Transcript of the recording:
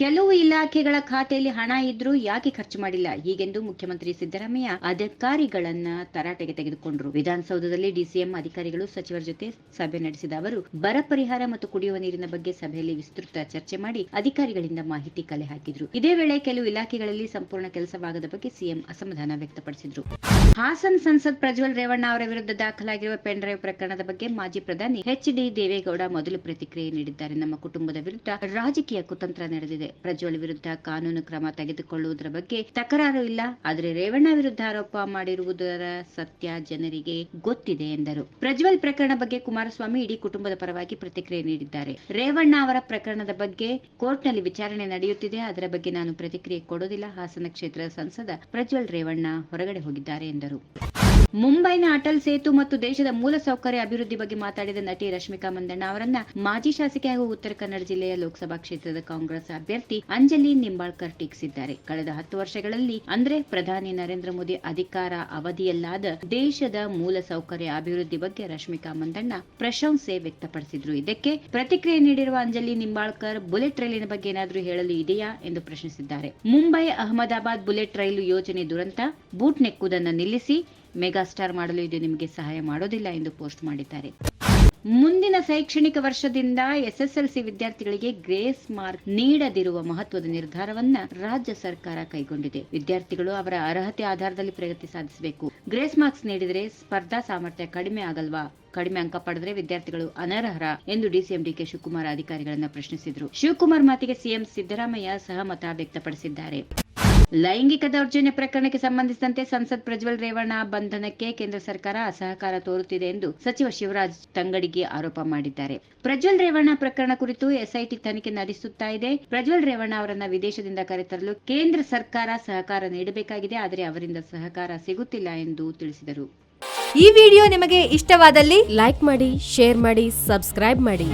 ಕೆಲವು ಇಲಾಖೆಗಳ ಖಾತೆಯಲ್ಲಿ ಹಣ ಇದ್ರೂ ಯಾಕೆ ಖರ್ಚು ಮಾಡಿಲ್ಲ? ಹೀಗೆಂದು ಮುಖ್ಯಮಂತ್ರಿ ಸಿದ್ದರಾಮಯ್ಯ ಅಧಿಕಾರಿಗಳನ್ನ ತರಾಟೆಗೆ ತೆಗೆದುಕೊಂಡರು. ವಿಧಾನಸೌಧದಲ್ಲಿ ಡಿಸಿಎಂ ಅಧಿಕಾರಿಗಳು ಸಚಿವರ ಜೊತೆ ಸಭೆ ನಡೆಸಿದ ಅವರು, ಬರ ಪರಿಹಾರ ಮತ್ತು ಕುಡಿಯುವ ನೀರಿನ ಬಗ್ಗೆ ಸಭೆಯಲ್ಲಿ ವಿಸ್ತೃತ ಚರ್ಚೆ ಮಾಡಿ ಅಧಿಕಾರಿಗಳಿಂದ ಮಾಹಿತಿ ಕಲೆ ಹಾಕಿದ್ರು. ಇದೇ ವೇಳೆ ಕೆಲವು ಇಲಾಖೆಗಳಲ್ಲಿ ಸಂಪೂರ್ಣ ಕೆಲಸವಾಗದ ಬಗ್ಗೆ ಸಿಎಂ ಅಸಮಾಧಾನ ವ್ಯಕ್ತಪಡಿಸಿದ್ರು. ಹಾಸನ್ ಸಂಸದ್ ಪ್ರಜ್ವಲ್ ರೇವಣ್ಣ ಅವರ ವಿರುದ್ಧ ದಾಖಲಾಗಿರುವ ಪೆನ್ ಡ್ರೈವ್ ಪ್ರಕರಣದ ಬಗ್ಗೆ ಮಾಜಿ ಪ್ರಧಾನಿ ಎಚ್ ಡಿ ದೇವೇಗೌಡ ಮೊದಲು ಪ್ರತಿಕ್ರಿಯೆ ನೀಡಿದ್ದಾರೆ. ನಮ್ಮ ಕುಟುಂಬದ ವಿರುದ್ಧ ರಾಜಕೀಯ ಕುತಂತ್ರ ನಡೆದಿದೆ. ಪ್ರಜ್ವಲ್ ವಿರುದ್ಧ ಕಾನೂನು ಕ್ರಮ ತೆಗೆದುಕೊಳ್ಳುವುದರ ಬಗ್ಗೆ ತಕರಾರು ಇಲ್ಲ. ಆದರೆ ರೇವಣ್ಣ ವಿರುದ್ಧ ಆರೋಪ ಮಾಡಿರುವುದರ ಸತ್ಯ ಜನರಿಗೆ ಗೊತ್ತಿದೆ ಎಂದರು. ಪ್ರಜ್ವಲ್ ಪ್ರಕರಣ ಬಗ್ಗೆ ಕುಮಾರಸ್ವಾಮಿ ಇಡೀ ಕುಟುಂಬದ ಪರವಾಗಿ ಪ್ರತಿಕ್ರಿಯೆ ನೀಡಿದ್ದಾರೆ. ರೇವಣ್ಣ ಅವರ ಪ್ರಕರಣದ ಬಗ್ಗೆ ಕೋರ್ಟ್ನಲ್ಲಿ ವಿಚಾರಣೆ ನಡೆಯುತ್ತಿದೆ. ಅದರ ಬಗ್ಗೆ ನಾನು ಪ್ರತಿಕ್ರಿಯೆ ಕೊಡುವುದಿಲ್ಲ. ಹಾಸನ ಕ್ಷೇತ್ರದ ಸಂಸದ ಪ್ರಜ್ವಲ್ ರೇವಣ್ಣ ಹೊರಗಡೆ ಹೋಗಿದ್ದಾರೆ ಎಂದರು. ಮುಂಬೈನ ಅಟಲ್ ಸೇತು ಮತ್ತು ದೇಶದ ಮೂಲ ಸೌಕರ್ಯ ಅಭಿವೃದ್ಧಿ ಬಗ್ಗೆ ಮಾತಾಡಿದ ನಟಿ ರಶ್ಮಿಕಾ ಮಂದಣ್ಣ ಅವರನ್ನ ಮಾಜಿ ಶಾಸಕಿ ಹಾಗೂ ಉತ್ತರ ಕನ್ನಡ ಜಿಲ್ಲೆಯ ಲೋಕಸಭಾ ಕ್ಷೇತ್ರದ ಕಾಂಗ್ರೆಸ್ ಅಭ್ಯರ್ಥಿ ಅಂಜಲಿ ನಿಂಬಾಳ್ಕರ್ ಟೀಕಿಸಿದ್ದಾರೆ. ಕಳೆದ ಹತ್ತು ವರ್ಷಗಳಲ್ಲಿ ಅಂದ್ರೆ ಪ್ರಧಾನಿ ನರೇಂದ್ರ ಮೋದಿ ಅಧಿಕಾರ ಅವಧಿಯಲ್ಲಾದ ದೇಶದ ಮೂಲ ಸೌಕರ್ಯ ಅಭಿವೃದ್ಧಿ ಬಗ್ಗೆ ರಶ್ಮಿಕಾ ಮಂದಣ್ಣ ಪ್ರಶಂಸೆ ವ್ಯಕ್ತಪಡಿಸಿದ್ರು. ಇದಕ್ಕೆ ಪ್ರತಿಕ್ರಿಯೆ ನೀಡಿರುವ ಅಂಜಲಿ ನಿಂಬಾಳ್ಕರ್, ಬುಲೆಟ್ ರೈಲಿನ ಬಗ್ಗೆ ಏನಾದರೂ ಹೇಳಲು ಇದೆಯಾ ಎಂದು ಪ್ರಶ್ನಿಸಿದ್ದಾರೆ. ಮುಂಬೈ ಅಹಮದಾಬಾದ್ ಬುಲೆಟ್ ರೈಲು ಯೋಜನೆ ದುರಂತ, ಬೂಟ್ ನೆಕ್ಕುವುದನ್ನು ನಿಲ್ಲಿಸಿ ಮೆಗಾಸ್ಟಾರ್ ಮಾಡಲು ಇದು ನಿಮಗೆ ಸಹಾಯ ಮಾಡೋದಿಲ್ಲ ಎಂದು ಪೋಸ್ಟ್ ಮಾಡಿದ್ದಾರೆ. ಮುಂದಿನ ಶೈಕ್ಷಣಿಕ ವರ್ಷದಿಂದ ಎಸ್ಎಸ್ಎಲ್ಸಿ ವಿದ್ಯಾರ್ಥಿಗಳಿಗೆ ಗ್ರೇಸ್ ಮಾರ್ಕ್ ನೀಡದಿರುವ ಮಹತ್ವದ ನಿರ್ಧಾರವನ್ನ ರಾಜ್ಯ ಸರ್ಕಾರ ಕೈಗೊಂಡಿದೆ. ವಿದ್ಯಾರ್ಥಿಗಳು ಅವರ ಅರ್ಹತೆ ಆಧಾರದಲ್ಲಿ ಪ್ರಗತಿ ಸಾಧಿಸಬೇಕು. ಗ್ರೇಸ್ ಮಾರ್ಕ್ಸ್ ನೀಡಿದರೆ ಸ್ಪರ್ಧಾ ಸಾಮರ್ಥ್ಯ ಕಡಿಮೆ ಆಗಲ್ವಾ? ಕಡಿಮೆ ಅಂಕ ಪಡೆದರೆ ವಿದ್ಯಾರ್ಥಿಗಳು ಅನರ್ಹರ? ಎಂದು ಡಿಸಿಎಂ ಡಿಕೆ ಶಿವಕುಮಾರ್ ಅಧಿಕಾರಿಗಳನ್ನ ಪ್ರಶ್ನಿಸಿದ್ರು. ಶಿವಕುಮಾರ್ ಮಾತಿಗೆ ಸಿಎಂ ಸಿದ್ದರಾಮಯ್ಯ ಸಹಮತ ವ್ಯಕ್ತಪಡಿಸಿದ್ದಾರೆ. ಲೈಂಗಿಕ ದೌರ್ಜನ್ಯ ಪ್ರಕರಣಕ್ಕೆ ಸಂಬಂಧಿಸಿದಂತೆ ಸಂಸದ್ ಪ್ರಜ್ವಲ್ ರೇವಣ್ಣ ಬಂಧನಕ್ಕೆ ಕೇಂದ್ರ ಸರ್ಕಾರ ಅಸಹಕಾರ ತೋರುತ್ತಿದೆ ಎಂದು ಸಚಿವ ಶಿವರಾಜ್ ತಂಗಡಿಗೆ ಆರೋಪ ಮಾಡಿದ್ದಾರೆ. ಪ್ರಜ್ವಲ್ ರೇವಣ್ಣ ಪ್ರಕರಣ ಕುರಿತು ಎಸ್ಐಟಿ ತನಿಖೆ ನಡೆಸುತ್ತಾ ಇದೆ. ಪ್ರಜ್ವಲ್ ರೇವಣ್ಣ ಅವರನ್ನ ವಿದೇಶದಿಂದ ಕರೆತರಲು ಕೇಂದ್ರ ಸರ್ಕಾರ ಸಹಕಾರ ನೀಡಬೇಕಾಗಿದೆ, ಆದರೆ ಅವರಿಂದ ಸಹಕಾರ ಸಿಗುತ್ತಿಲ್ಲ ಎಂದು ತಿಳಿಸಿದರು. ಈ ವಿಡಿಯೋ ನಿಮಗೆ ಇಷ್ಟವಾದಲ್ಲಿ ಲೈಕ್ ಮಾಡಿ, ಶೇರ್ ಮಾಡಿ, ಸಬ್ಸ್ಕ್ರೈಬ್ ಮಾಡಿ.